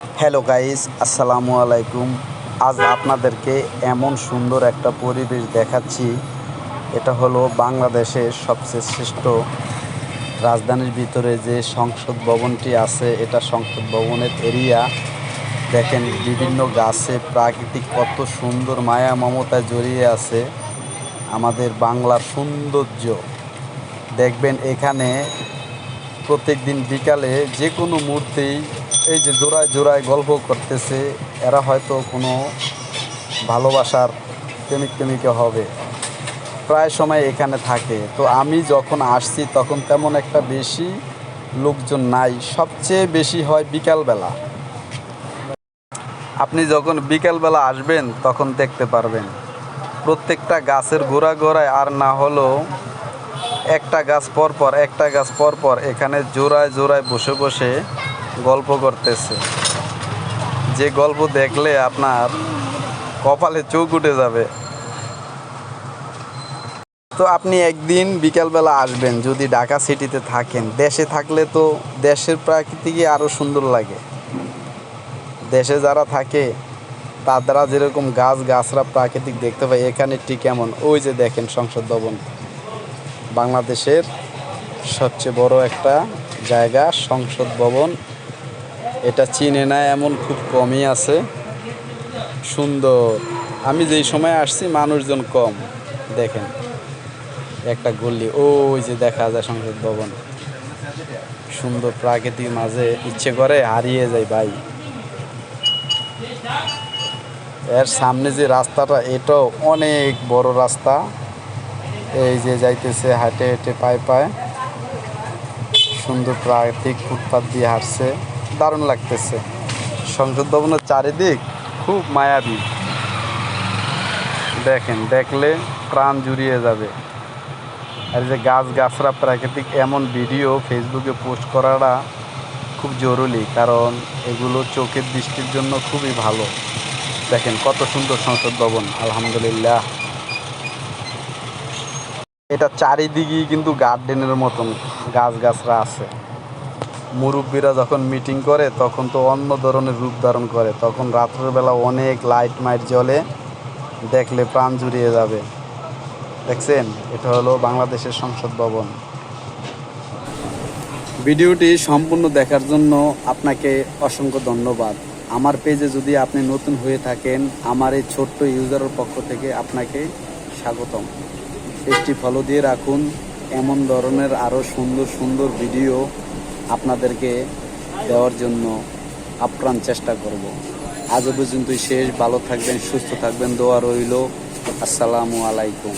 Hello guys আসসালামু আলাইকুম আজ আপনাদেরকে এমন সুন্দর একটা পরিবেশ দেখাচ্ছি। এটা হলো বাংলাদেশের সবচেয়ে শ্রেষ্ঠ রাজধানীর ভিতরে যে সংসদ ভবনটি আছে, এটা সংসদ ভবনের এরিয়া। দেখেন, বিভিন্ন গাছে প্রাকৃতিক কত সুন্দর মায়া মমতায় জড়িয়ে আছে আমাদের বাংলার সৌন্দর্য। দেখবেন, এখানে প্রত্যেক দিন বিকালে যে কোনো মুহূর্তেই এই যে জোড়ায় জোড়ায় গল্প করতেছে, এরা হয়তো কোনো ভালোবাসার প্রেমিক প্রেমিকা হবে। প্রায় সময় এখানে থাকে। তো আমি যখন আসছি, তখন তেমন একটা বেশি লোকজন নাই। সবচেয়ে বেশি হয় বিকালবেলা। আপনি যখন বিকালবেলা আসবেন, তখন দেখতে পারবেন। প্রত্যেকটা গাছের গোড়া গোড়ায় আর না হলেও একটা গাছ পর পর একটা গাছ পর পর এখানে জোড়ায় জোড়ায় বসে বসে গল্প করতেছে। যে গল্প দেখলে আপনার কপালে চোখ উঠে যাবে। তো আপনি একদিন বিকালবেলা আসবেন যদি ঢাকা সিটিতে থাকেন। দেশে থাকলে তো দেশের প্রাকৃতিকই আরও সুন্দর লাগে। দেশে যারা থাকে, তারা যেরকম গাছ গাছরা প্রাকৃতিক দেখতে পায়, এখানে ঠিক কেমন ওই যে দেখেন সংসদ ভবন। বাংলাদেশের সবচেয়ে বড় একটা জায়গা, সংসদ ভবন। এটা চিনে না, এমন খুব কমই আছে। সুন্দর। আমি যেই সময় আসছি, মানুষজন কম। দেখেন, একটা গল্লি ওই যে দেখা যায় সংসদ ভবন। সুন্দর প্রাকৃতিক মাঝে ইচ্ছে করে হারিয়ে যায় ভাই। এর সামনে যে রাস্তাটা, এটাও অনেক বড় রাস্তা। এই যে যাইতেছে, হাঁটে হেঁটে পায়ে পায়ে। সুন্দর প্রাকৃতিক ফুটপাত দিয়ে হাঁটছে। দারুণ লাগতেছে। সংসদ ভবনের চারিদিক খুব মায়াবী। দেখেন, দেখলে প্রাণ জুড়িয়ে যাবে। আর যে গাছ গাছরা প্রাকৃতিক এমন ভিডিও ফেসবুকে পোস্ট করাটা খুব জরুরি, কারণ এগুলো চোখের দৃষ্টির জন্য খুবই ভালো। দেখেন, কত সুন্দর সংসদ ভবন, আলহামদুলিল্লাহ। এটা চারিদিকেই কিন্তু গার্ডেনের মতন গাছ গাছরা আছে। মুরব্বীরা যখন মিটিং করে, তখন তো অন্য ধরনের রূপ ধারণ করে। তখন রাত্রের বেলা অনেক লাইট মাইট জ্বলে, দেখলে প্রাণ জুড়িয়ে যাবে। দেখছেন? এটা হলো বাংলাদেশের সংসদ ভবন। ভিডিওটি সম্পূর্ণ দেখার জন্য আপনাকে অসংখ্য ধন্যবাদ। আমার পেজে যদি আপনি নতুন হয়ে থাকেন, আমার এই ছোট্ট ইউজারের পক্ষ থেকে আপনাকে স্বাগতম। পেজটি ফলো দিয়ে রাখুন। এমন ধরনের আরও সুন্দর সুন্দর ভিডিও আপনাদেরকে দেওয়ার জন্য আপ্রাণ চেষ্টা করব। আজ পর্যন্তই শেষ। ভালো থাকবেন, সুস্থ থাকবেন। দোয়া রইল। আসসালামু আলাইকুম।